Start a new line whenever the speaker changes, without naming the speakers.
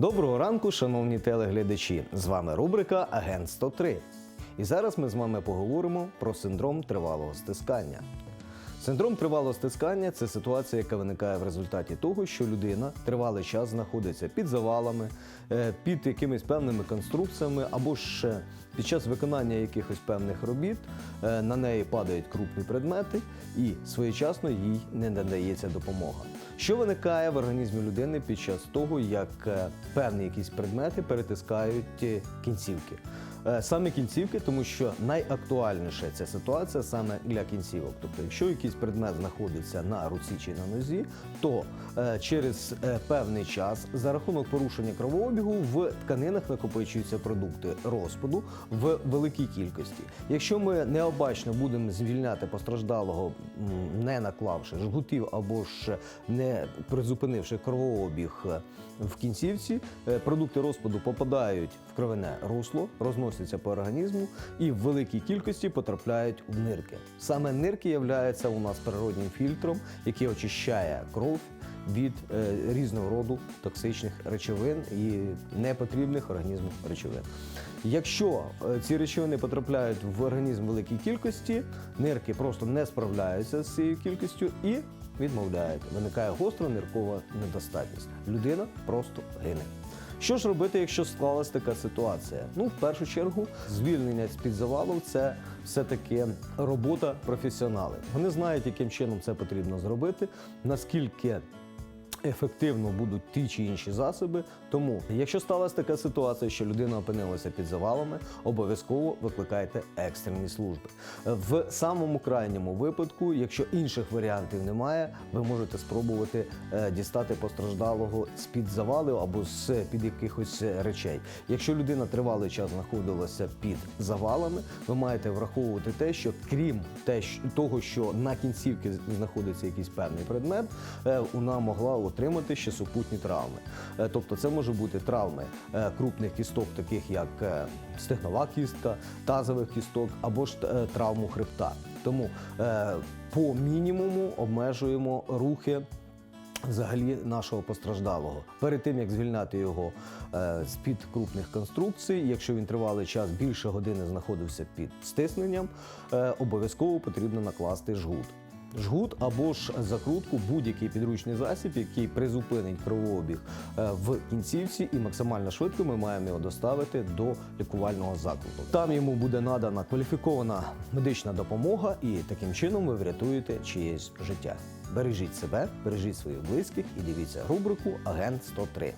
Доброго ранку, шановні телеглядачі! З вами рубрика Агент 103. І зараз ми з вами поговоримо про синдром тривалого стискання. Синдром тривалого стискання це ситуація, яка виникає в результаті того, що людина тривалий час знаходиться під завалами, е, під якимись певними конструкціями, або ж під час виконання якихось певних робіт е, на неї падають крупні предмети, і своєчасно їй не надається допомога. Що виникає в організмі людини під час того, як е, певні якісь предмети перетискають кінцівки? Е, Саме кінцівки, тому що найактуальніша ця ситуація саме для кінцівок. Тобто, якщо якийсь предмет знаходиться на руці чи на нозі, то е, через е, певний час за рахунок порушення кровообігу в тканинах накопичуються продукти розпаду в великій кількості. Якщо ми необачно будемо звільняти постраждалого, не наклавши жгутів або ж не призупинивши кровообіг в кінцівці, продукти розпаду попадають в кровяне русло, розносяться по організму і в великій кількості потрапляють в нирки. Саме нирки являються у нас природнім фільтром, який очищає кров від е, різного роду токсичних речовин і непотрібних організму речовин. Якщо е, ці речовини потрапляють в організм в великій кількості, нирки просто не справляються з цією кількістю і відмовляють. Виникає гостра ниркова недостатність. Людина просто гине. Що ж робити, якщо склалась така ситуація? Ну, в першу чергу, звільнення з-під завалу це все-таки робота професіоналів. Вони знають, яким чином це потрібно зробити, наскільки ефективно будуть ті чи інші засоби. Тому, якщо сталася така ситуація, що людина опинилася під завалами, обов'язково викликайте екстрені служби. В самому крайньому випадку, якщо інших варіантів немає, ви можете спробувати е, дістати постраждалого з під завалів або з під якихось речей. Якщо людина тривалий час знаходилася під завалами, ви маєте враховувати те, що крім того, що на кінцівці знаходиться якийсь певний предмет, е, вона могла отримати ще супутні травми. Е, Тобто це може бути травми е, крупних кісток, таких як е, стегнова кістка, тазових кісток або ж травму хребта. Тому по мінімуму обмежуємо рухи взагалі нашого постраждалого. Перед тим як звільняти його е, з-під крупних конструкцій, якщо він тривалий час більше години знаходився під стисненням, е, обов'язково потрібно накласти жгут. Жгут або ж закрутку, будь-який підручний засіб, який призупинить кровообіг е, в кінцівці, і максимально швидко ми маємо його доставити до лікувального закладу. Там йому буде надана кваліфікована медична допомога, і таким чином ви врятуєте чиєсь життя. Бережіть себе, бережіть своїх близьких і дивіться рубрику Агент 103.